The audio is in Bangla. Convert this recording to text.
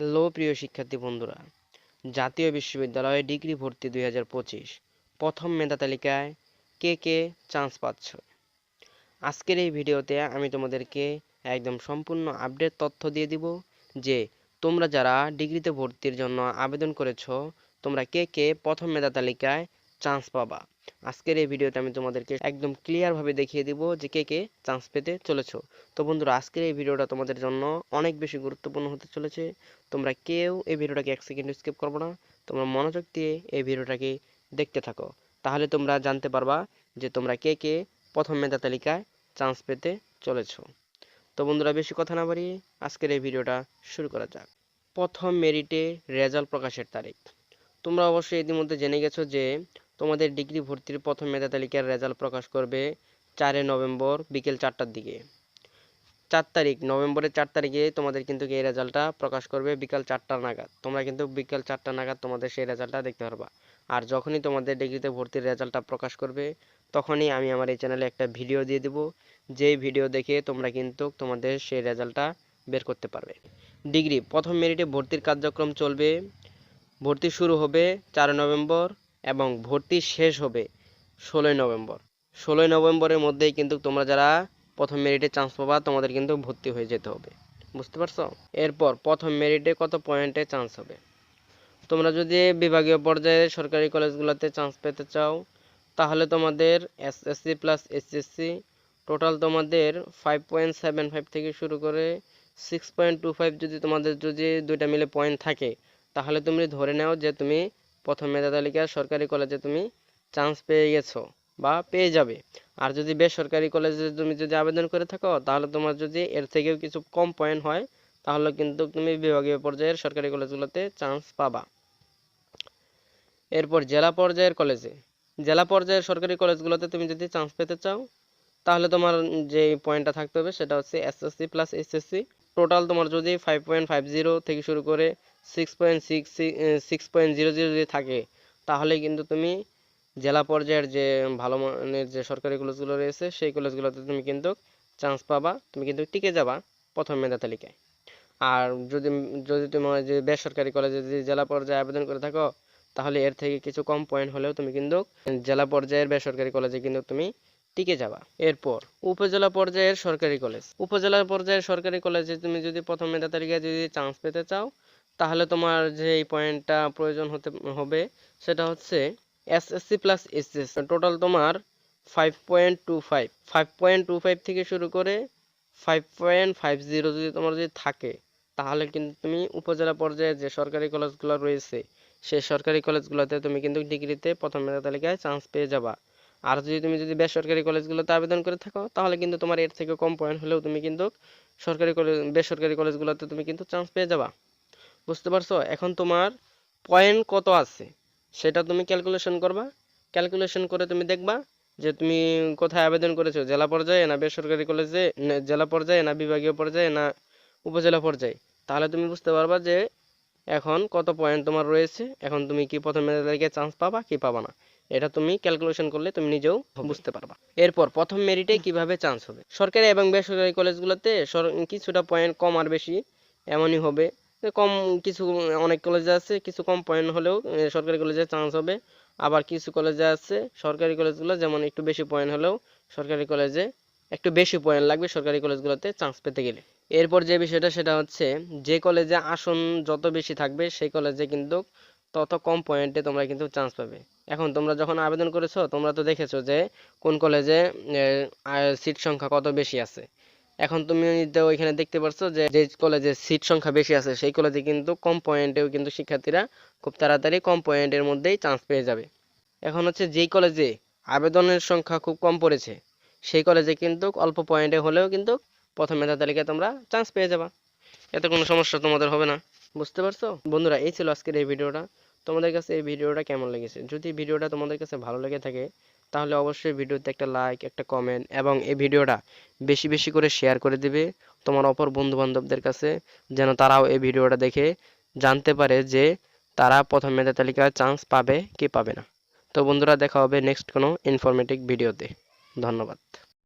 হ্যালো, প্রিয় শিক্ষার্থী বন্ধুরা। জাতীয় বিশ্ববিদ্যালয়ে ডিগ্রি ভর্তি দুই হাজার পঁচিশ, প্রথম মেধা তালিকায় কে কে চান্স পাচ্ছ? আজকের এই ভিডিওতে আমি তোমাদেরকে একদম সম্পূর্ণ আপডেট তথ্য দিয়ে দিব যে, তোমরা যারা ডিগ্রিতে ভর্তির জন্য আবেদন করেছ, তোমরা কে কে প্রথম মেধা তালিকায় চান্স পাবা। আজকের এই ভিডিওতে আমি তোমাদেরকে একদম ক্লিয়ারভাবে দেখিয়ে দিব যে কে কে চান্স পেতে চলেছো। তো বন্ধুরা, আজকের এই ভিডিওটা তোমাদের জন্য অনেক বেশি গুরুত্বপূর্ণ হতে চলেছে। তোমরা কেউ এই ভিডিওটাকে এক সেকেন্ড স্কিপ করব না। তোমরা মনোযোগ দিয়ে এই ভিডিওটাকে দেখতে থাকো। তাহলে তোমরা জানতে পারবা যে তোমরা কে কে প্রথম মেধা তালিকায় চান্স পেতে চলেছো। তো বন্ধুরা, বেশি কথা না বাড়িয়ে আজকের এই ভিডিওটা শুরু করা যাক। প্রথম মেরিটে রেজাল্ট প্রকাশের তারিখ। তোমরা অবশ্যই ইতিমধ্যে জেনে গেছো যে তোমাদের ডিগ্রি ভর্তির প্রথম মেধা তালিকার রেজাল্ট প্রকাশ করবে চারে নভেম্বর বিকেল চারটার দিকে। চার তারিখ, নভেম্বরের চার তারিখে তোমাদের কিন্তু এই রেজাল্টটা প্রকাশ করবে বিকাল চারটা নাগাদ। তোমরা কিন্তু বিকাল চারটা নাগাদ তোমাদের সেই রেজাল্টটা দেখতে পারবা। আর যখনই তোমাদের ডিগ্রিতে ভর্তির রেজাল্টটা প্রকাশ করবে, তখনই আমি আমার এই চ্যানেলে একটা ভিডিও দিয়ে দেব। যেই ভিডিও দেখে তোমরা কিন্তু তোমাদের সেই রেজাল্টটা বের করতে পারবে। ডিগ্রি, প্রথম মেরিটে ভর্তির কার্যক্রম চলবে। ভর্তি শুরু হবে চার নভেম্বর এবং ভর্তি শেষ হবে ষোলোই নভেম্বর। ষোলোই নভেম্বরের মধ্যেই কিন্তু তোমরা যারা প্রথম মেরিটে চান্স পাবা, তোমাদের কিন্তু ভর্তি হয়ে যেতে হবে। বুঝতে পারছ? এরপর প্রথম মেরিটে কত পয়েন্টে চান্স হবে? তোমরা যদি বিভাগীয় পর্যায়ে সরকারি কলেজগুলোতে চান্স পেতে চাও, তাহলে তোমাদের এসএসসি প্লাস এসএসসি টোটাল তোমাদের ফাইভ পয়েন্ট সেভেন ফাইভ থেকে শুরু করে সিক্স পয়েন্ট টু ফাইভ যদি তোমাদের যদি দুইটা মিলে পয়েন্ট থাকে, তাহলে তুমি ধরে নাও যে তুমি প্রথম মেধা তালিকার সরকারি কলেজে তুমি চান্স পেয়ে গেছো বা পেয়ে যাবে। আর যদি বেসরকারি কলেজে তুমি যদি আবেদন করে থাকো, তাহলে তোমার যদি এর থেকেও কিছু কম পয়েন্ট হয়, তাহলে কিন্তু তুমি বিভাগীয় পর্যায়ের সরকারি কলেজগুলোতে চান্স পাবা। এরপর জেলা পর্যায়ের কলেজে। জেলা পর্যায়ের সরকারি কলেজগুলোতে তুমি যদি চান্স পেতে চাও, তাহলে তোমার যে পয়েন্টটা থাকতে হবে সেটা হচ্ছে এসএসসি প্লাস এসএসসি টোটাল তোমার যদি ফাইভ পয়েন্ট ফাইভ জিরো থেকে শুরু করে six point six six point zero zero যদি থাকে, তাহলে কিন্তু তুমি জেলা পর্যায়ের যে ভালো মানের যে সরকারি কলেজগুলো রয়েছে, সেই কলেজগুলোতে তুমি কিন্তু চান্স পাবা, তুমি কিন্তু টিকে যাবা প্রথম মেধা তালিকায়। আর যদি যদি তোমার যে বেসরকারি কলেজে যদি জেলা পর্যায়ে আবেদন করে থাকো, তাহলে এর থেকে কিছু কম পয়েন্ট হলেও তুমি কিন্তু জেলা পর্যায়ের বেসরকারি কলেজে কিন্তু তুমি টিকে যাবা। এরপর উপজেলা পর্যায়ের সরকারি কলেজ। উপজেলা পর্যায়ের সরকারি কলেজে তুমি যদি প্রথম মেধা তালিকায় যদি চান্স পেতে চাও তাহলে তোমার যে পয়েন্টটা প্রয়োজন হতে, হবে, সেটা হচ্ছে এসএসসি প্লাস এসএস টোটাল তোমার five point two five five point two five থেকে শুরু করে ফাইভ পয়েন্ট ফাইভ জিরো যদি তোমার যদি থাকে, তাহলে কিন্তু তুমি উপজেলা পর্যায়ে যে সরকারি কলেজগুলো রয়েছে, সেই সরকারি কলেজগুলোতে তুমি কিন্তু ডিগ্রিতে প্রথম মেধা তালিকায় চান্স পেয়ে যাবা। আর যদি তুমি যদি বেসরকারি কলেজগুলোতে আবেদন করে থাকো, তাহলে কিন্তু তোমার এর থেকে কম পয়েন্ট হলেও তুমি কিন্তু সরকারি কলেজ বেসরকারি কলেজগুলোতে তুমি কিন্তু চান্স পেয়ে যাবা। বুঝতে পারছ? এখন তোমার পয়েন্ট কত আছে? সেটা তুমি ক্যালকুলেশন করবা। ক্যালকুলেশন করে তুমি দেখবা যে তুমি কোথায় আবেদন করেছ জেলা পর্যায়ে না বেসরকারি কলেজে জেলা পর্যায়ে না বিভাগীয় পর্যায়ে না উপজেলা পর্যায়ে? তাহলে তুমি বুঝতে পারবা যে এখন কত পয়েন্ট তোমার রয়েছে এখন তুমি কি প্রথম মেধা তালিকায় চান্স পাবা কি পাবা না? এটা তুমি ক্যালকুলেশন করলে তুমি নিজেও বুঝতে পারবা। এরপর প্রথম মেরিটে কীভাবে চান্স হবে? সরকারি এবং বেসরকারি কলেজগুলোতে কিছুটা পয়েন্ট কম আর বেশি এমনই হবে। কম কিছু, অনেক কলেজে আছে, কিছু কম পয়েন্ট হলেও সরকারি কলেজে চান্স হবে। আবার কিছু কলেজে আছে, সরকারি কলেজগুলো যেমন একটু বেশি পয়েন্ট হলেও, সরকারি কলেজে একটু বেশি পয়েন্ট লাগবে সরকারি কলেজগুলোতে চান্স পেতে গেলে। এরপর যে বিষয়টা, সেটা হচ্ছে যে কলেজে আসন যত বেশি থাকবে, সেই কলেজে কিন্তু তত কম পয়েন্টে তোমরা কিন্তু চান্স পাবে। এখন তোমরা যখন আবেদন করেছ, তোমরা তো দেখেছ যে কোন কলেজে সিট সংখ্যা কত বেশি আছে। এখন তুমি ওইখানে দেখতে পারছ যে যে কলেজে সিট সংখ্যা বেশি আছে, সেই কলেজে কিন্তু কম পয়েন্টেও কিন্তু শিক্ষার্থীরা খুব তাড়াতাড়ি কম পয়েন্টের মধ্যেই চান্স পেয়ে যাবে। এখন হচ্ছে যেই কলেজে আবেদনের সংখ্যা খুব কম পড়েছে, সেই কলেজে কিন্তু অল্প পয়েন্টে হলেও কিন্তু প্রথম মেধা তালিকায় তোমরা চান্স পেয়ে যাবা। এতে কোনো সমস্যা তোমাদের হবে না, বুঝতে পারছ? বন্ধুরা, এই ছিল আজকের এই ভিডিওটা। তোমাদের কাছে এই ভিডিওটা কেমন লেগেছে? যদি ভিডিওটা তোমাদের কাছে ভালো লেগে থাকে তাহলে অবশ্যই ভিডিওতে একটা লাইক একটা কমেন্ট এবং এই ভিডিওটা বেশি বেশি করে শেয়ার করে দিবে তোমার অপর বন্ধুবান্ধবদের কাছে, যেন তারাও এই ভিডিওটা দেখে জানতে পারে যে তারা প্রথম মেধা তালিকায় চান্স পাবে কি পাবে না। তো বন্ধুরা, দেখা হবে নেক্সট কোনো ইনফরমেটিভ ভিডিওতে ধন্যবাদ।